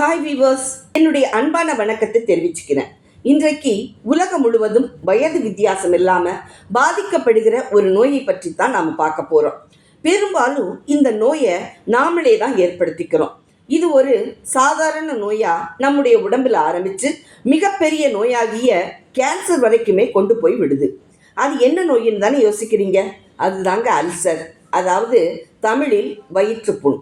Hi viewers என்னுடைய அன்பான வணக்கத்தை தெரிவிச்சுக்கிறேன். இன்றைக்கு உலகம் முழுவதும் வயது வித்தியாசம் இல்லாமல் பாதிக்கப்படுகிற ஒரு நோயை பற்றி தான் நாம் பார்க்க போகிறோம் பெரும்பாலும் இந்த நோயை நாமளே தான் ஏற்படுத்திக்கிறோம். இது ஒரு சாதாரண நோயாக நம்முடைய உடம்பில் ஆரம்பித்து மிகப்பெரிய நோயாகிய கேன்சர் வரைக்குமே கொண்டு போய் விடுது. அது என்ன நோயின்னு தானே யோசிக்கிறீங்க? அதுதாங்க அல்சர் அதாவது தமிழில் வயிற்றுப்புண்.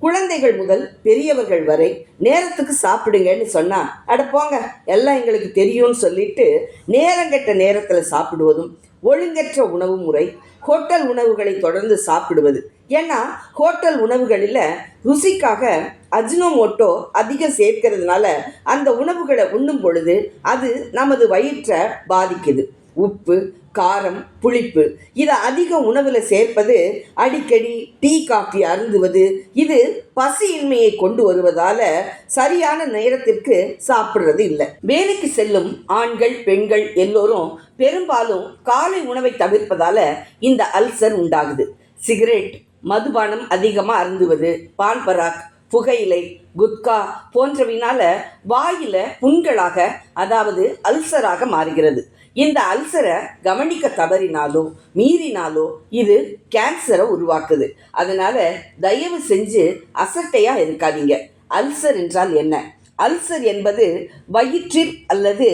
குழந்தைகள் முதல் பெரியவர்கள் வரை நேரத்துக்கு சாப்பிடுங்கன்னு சொன்னால் அட போங்க எல்லாம் எங்களுக்கு தெரியும்னு சொல்லிட்டு நேரங்கெட்ட நேரத்தில் சாப்பிடுவதும் ஒழுங்கற்ற உணவு முறை ஹோட்டல் உணவுகளை தொடர்ந்து சாப்பிடுவது. ஏன்னா ஹோட்டல் உணவுகளில் ருசிக்காக அஜினோமோட்டோ அதிகம் சேர்க்கிறதுனால அந்த உணவுகளை உண்ணும் பொழுது அது நமது வயிற்றை பாதிக்குது. உப்பு காரம் புளிப்பு. இதை அதிக உணவில் சேர்ப்பது அடிக்கடி டீ காஃபி அருந்துவது இது பசியின்மையை கொண்டு வருவதால சரியான நேரத்திற்கு சாப்பிட்றது இல்லை. வேலைக்கு செல்லும் ஆண்கள் பெண்கள் எல்லோரும் பெரும்பாலும் காலை உணவை தவிர்ப்பதால இந்த அல்சர் உண்டாகுது. சிகரெட் மதுபானம் அதிகமாக அருந்துவது பால் பராக் புகையிலை குட்கா போன்றவினால வாயில புண்களாக அதாவது அல்சராக மாறுகிறது. இந்த அல்சரை கவனிக்க தவறினாலோ மீறினாலோ இது கேன்சரை உருவாக்குது. அதனால தயவு செஞ்சு அசட்டையா இருக்காதீங்க. அல்சர் என்றால் என்ன? அல்சர் என்பது வயிற்றில் அல்லது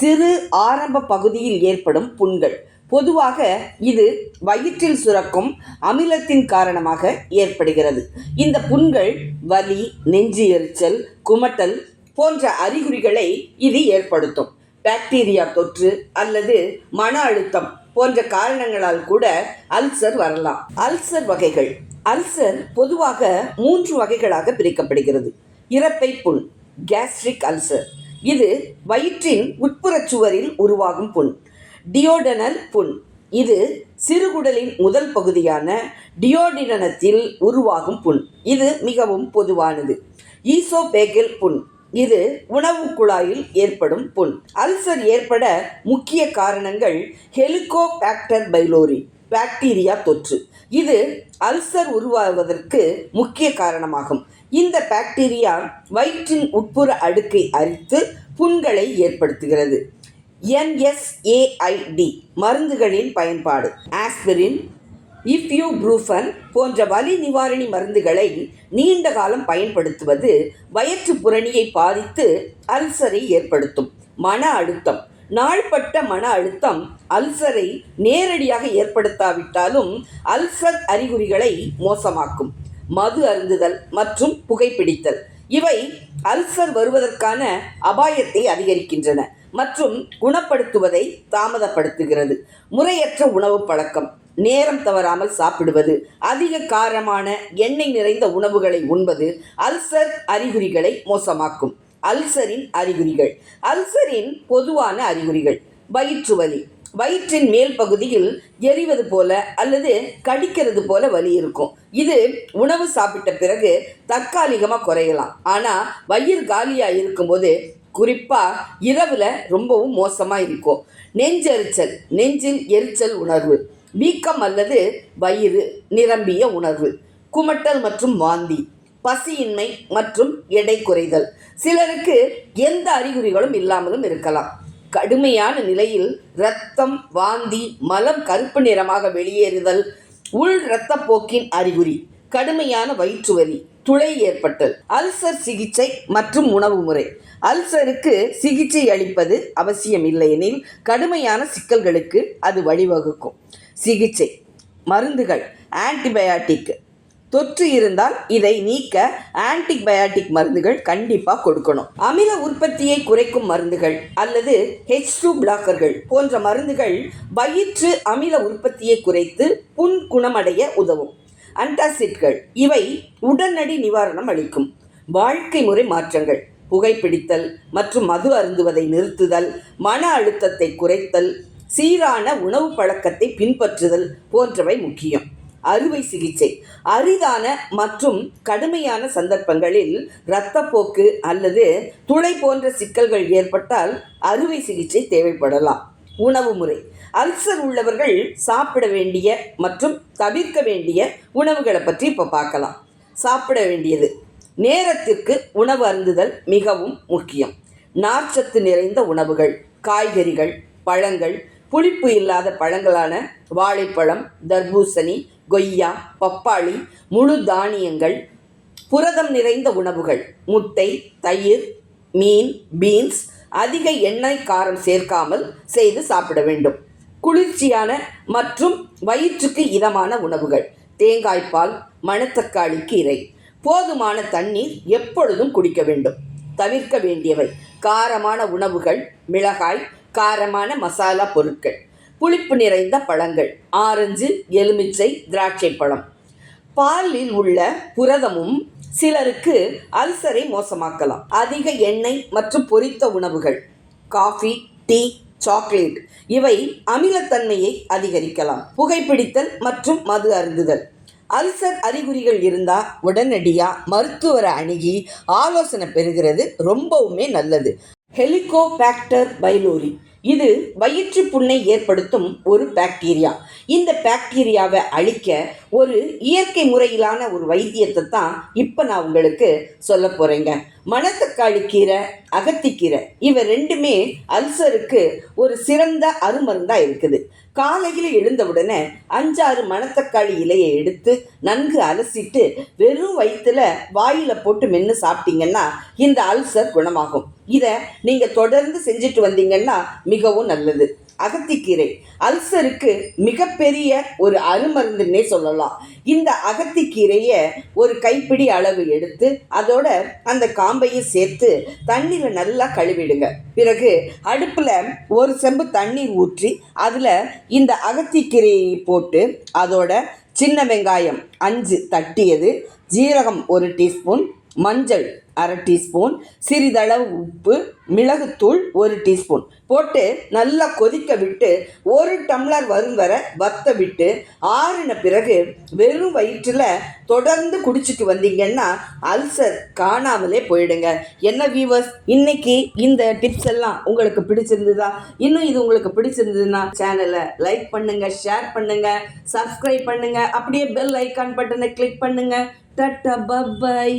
சிறு ஆரம்ப பகுதியில் ஏற்படும் புண்கள். பொதுவாக இது வயிற்றில் சுரக்கும் அமிலத்தின் காரணமாக ஏற்படுகிறது. இந்த புண்கள் வலி நெஞ்சு எரிச்சல் குமட்டல் போன்ற அறிகுறிகளை இது ஏற்படுத்தும். பாக்டீரியா தொற்று அல்லது மன அழுத்தம் போன்ற காரணங்களால் கூட அல்சர் வரலாம். அல்சர் வகைகள். அல்சர் பொதுவாக மூன்று வகைகளாக பிரிக்கப்படுகிறது. இறப்பை புண் கேஸ்ட்ரிக் அல்சர் இது வயிற்றின் உட்புறச் சுவரில் உருவாகும் புண். டியோடனல் புண். இது சிறுகுடலின் முதல் பகுதியான டியோடினத்தில் உருவாகும் புண். இது மிகவும் பொதுவானது. ஈசோபேகல் புண். இது உணவு குழாயில் ஏற்படும் புண். அல்சர் ஏற்பட முக்கிய காரணங்கள் ஹெலிகோபாக்டர் பைலோரி பாக்டீரியா தொற்று. இது அல்சர் உருவாவதற்கு முக்கிய காரணமாகும். இந்த பாக்டீரியா வயிற்றின் உட்புற அடுக்கை அரித்து புண்களை ஏற்படுத்துகிறது. என்எஸ்ஏஐடி மருந்துகளின் பயன்பாடு. ஆஸ்பிரின் இஃப்யூப்ரூஃபன் போன்ற வலி நிவாரணி மருந்துகளை நீண்ட காலம் பயன்படுத்துவது வயிற்று புரணியை பாதித்து அல்சரை ஏற்படுத்தும். மன அழுத்தம். நாள்பட்ட மன அழுத்தம் அல்சரை நேரடியாக ஏற்படுத்தாவிட்டாலும் அல்சர் அறிகுறிகளை மோசமாக்கும். மது அருந்துதல் மற்றும் புகைப்பிடித்தல். இவை அல்சர் வருவதற்கான அபாயத்தை அதிகரிக்கின்றன மற்றும் குணப்படுத்துவதை தாமதப்படுத்துகிறது. முறையற்ற உணவு பழக்கம். நேரம் தவறாமல் சாப்பிடுவது அதிக காரமான எண்ணெய் நிறைந்த உணவுகளை உண்பது அல்சர் அறிகுறிகளை மோசமாக்கும். அல்சரின் அறிகுறிகள். அல்சரின் பொதுவான அறிகுறிகள். வயிற்று வலி வயிற்றின் மேல் பகுதியில் எரிவது போல அல்லது கடிக்கிறது போல வலி இருக்கும். இது உணவு சாப்பிட்ட பிறகு தற்காலிகமாக குறையலாம். ஆனால் வயிறு காலியாக இருக்கும்போது குறிப்பாக இரவில் ரொம்பவும் மோசமாக இருக்கும். நெஞ்செரிச்சல். நெஞ்சில் எரிச்சல் உணர்வு. வீக்கம் அல்லது வயிறு நிரம்பிய உணர்வு குமட்டல் மற்றும் வாந்தி பசியின்மை மற்றும் எடை குறைதல். சிலருக்கு எந்த அறிகுறிகளும் இல்லாமலும் இருக்கலாம். கடுமையான நிலையில் இரத்தம் வாந்தி மலம் கருப்பு நிறமாக வெளியேறுதல் உள் இரத்தப்போக்கின் அறிகுறி கடுமையான வயிற்று வலி துளை ஏற்பட்டல் அல்சர் சிகிச்சை மற்றும் உணவு முறை. அல்சருக்கு சிகிச்சை அளிப்பது அவசியம் இல்லையெனில் கடுமையான சிக்கல்களுக்கு அது வழிவகுக்கும். சிகிச்சை மருந்துகள் ஆன்டிபயாட்டிக் தொற்று இருந்தால் இதை நீக்க ஆன்டிபயாட்டிக் மருந்துகள் கண்டிப்பாக கொடுக்கணும். அமில உற்பத்தியை குறைக்கும் மருந்துகள் அல்லது ஹெச் டூ பிளாக்கர்கள் போன்ற மருந்துகள் வயிற்று அமில உற்பத்தியை குறைத்து புண் குணமடைய உதவும். அன்டாசிட்கள் இவை உடனடி நிவாரணம் அளிக்கும். வாழ்க்கை முறை மாற்றங்கள் புகைப்பிடித்தல் மற்றும் மது அருந்துவதை நிறுத்துதல் மன அழுத்தத்தை குறைத்தல் சீரான உணவு பழக்கத்தை பின்பற்றுதல் போன்றவை முக்கியம். அறுவை சிகிச்சை. அரிதான மற்றும் கடுமையான சந்தர்ப்பங்களில் இரத்தப்போக்கு அல்லது துளை போன்ற சிக்கல்கள் ஏற்பட்டால் அறுவை சிகிச்சை தேவைப்படலாம். உணவு முறை. அல்சர் உள்ளவர்கள் சாப்பிட வேண்டிய மற்றும் தவிர்க்க வேண்டிய உணவுகளை பற்றி இப்போ பார்க்கலாம். சாப்பிட வேண்டியது. நேரத்திற்கு உணவு அருந்துதல் மிகவும் முக்கியம். நார்ச்சத்து நிறைந்த உணவுகள் காய்கறிகள் பழங்கள் புளிப்பு இல்லாத பழங்களான வாழைப்பழம் தர்பூசணி கொய்யா பப்பாளி முழு தானியங்கள் புரதம் நிறைந்த உணவுகள் முட்டை தயிர் மீன் பீன்ஸ் அதிக எண்ணெய் காரம் சேர்க்காமல் செய்து சாப்பிட வேண்டும். குளிர்ச்சியான மற்றும் வயிற்றுக்கு இதமான உணவுகள். தேங்காய்ப்பால் மணத்தக்காளி கீரை. போதுமான தண்ணீர் எப்பொழுதும் குடிக்க வேண்டும். தவிர்க்க வேண்டியவை. காரமான உணவுகள் மிளகாய் காரமான மசாலா பொருட்கள் புளிப்பு நிறைந்த பழங்கள் ஆரஞ்சு எலுமிச்சை திராட்சை பழம். பாலில் உள்ள புரதமும் சிலருக்கு அல்சரை மோசமாக்கலாம். அதிக எண்ணெய் மற்றும் பொரித்த உணவுகள் காஃபி டீ சாக்லேட் இவை அமிலத்தன்மையை அதிகரிக்கலாம். புகைப்பிடித்தல் மற்றும் மது அருந்துதல். அல்சர் அறிகுறிகள் இருந்தால் உடனடியாக மருத்துவரை அணுகி ஆலோசனை பெறுகிறது ரொம்பவுமே நல்லது. ஹெலிகோபாக்டர் பைலோரி இது வயிற்று புண்ணை ஏற்படுத்தும் ஒரு பாக்டீரியா இந்த பாக்டீரியாவை அழிக்க ஒரு இயற்கை முறையிலான ஒரு வைத்தியத்தை தான் இப்போ நான் உங்களுக்கு சொல்ல போகிறேங்க மணத்தக்காளி கீரை அகத்திக்கீரை இவை ரெண்டுமே அல்சருக்கு ஒரு சிறந்த அருமருந்தாக இருக்குது. காலையில் எழுந்தவுடனே அஞ்சாறு மணத்தக்காளி இலையை எடுத்து நன்கு அலசிட்டு வெறும் வயிற்றுல வாயில் போட்டு மென்று சாப்பிட்டீங்கன்னா இந்த அல்சர் குணமாகும். இதை நீங்கள் தொடர்ந்து செஞ்சுட்டு வந்தீங்கன்னா மிகவும் நல்லது. அகத்திக்கீரை அல்சருக்கு மிகப்பெரிய ஒரு அருமருந்துன்னே சொல்லலாம். இந்த அகத்திக்கீரையை ஒரு கைப்பிடி அளவு எடுத்து அதோட அந்த காம்பையும் சேர்த்து தண்ணியில் நல்லா கழுவிடுங்க. பிறகு அடுப்பில் ஒரு செம்பு தண்ணீர் ஊற்றி அதில் இந்த அகத்திக்கீரையை போட்டு அதோட சின்ன வெங்காயம் அஞ்சு தட்டியது ஜீரகம் ஒரு டீஸ்பூன் மஞ்சள் அரை டீஸ்பூன் சிறிதளவு உப்பு மிளகுத்தூள் ஒரு டீஸ்பூன் போட்டு நல்லா கொதிக்க விட்டு ஒரு டம்ளர் வரும் வர வத்த விட்டு ஆறின பிறகு வெறும் வயிற்றில் தொடர்ந்து குடிச்சிட்டு வந்தீங்கன்னா அல்சர் காணாமலே போயிடுங்க. என்ன வியூவர்ஸ் இன்னைக்கு இந்த டிப்ஸ் எல்லாம் உங்களுக்கு பிடிச்சிருந்ததா? இன்னும் இது உங்களுக்கு பிடிச்சிருந்ததுன்னா சேனலை லைக் பண்ணுங்க ஷேர் பண்ணுங்க சப்ஸ்கிரைப் பண்ணுங்க அப்படியே பெல் ஐக்கான் பட்டனை கிளிக் பண்ணுங்க. Tata bye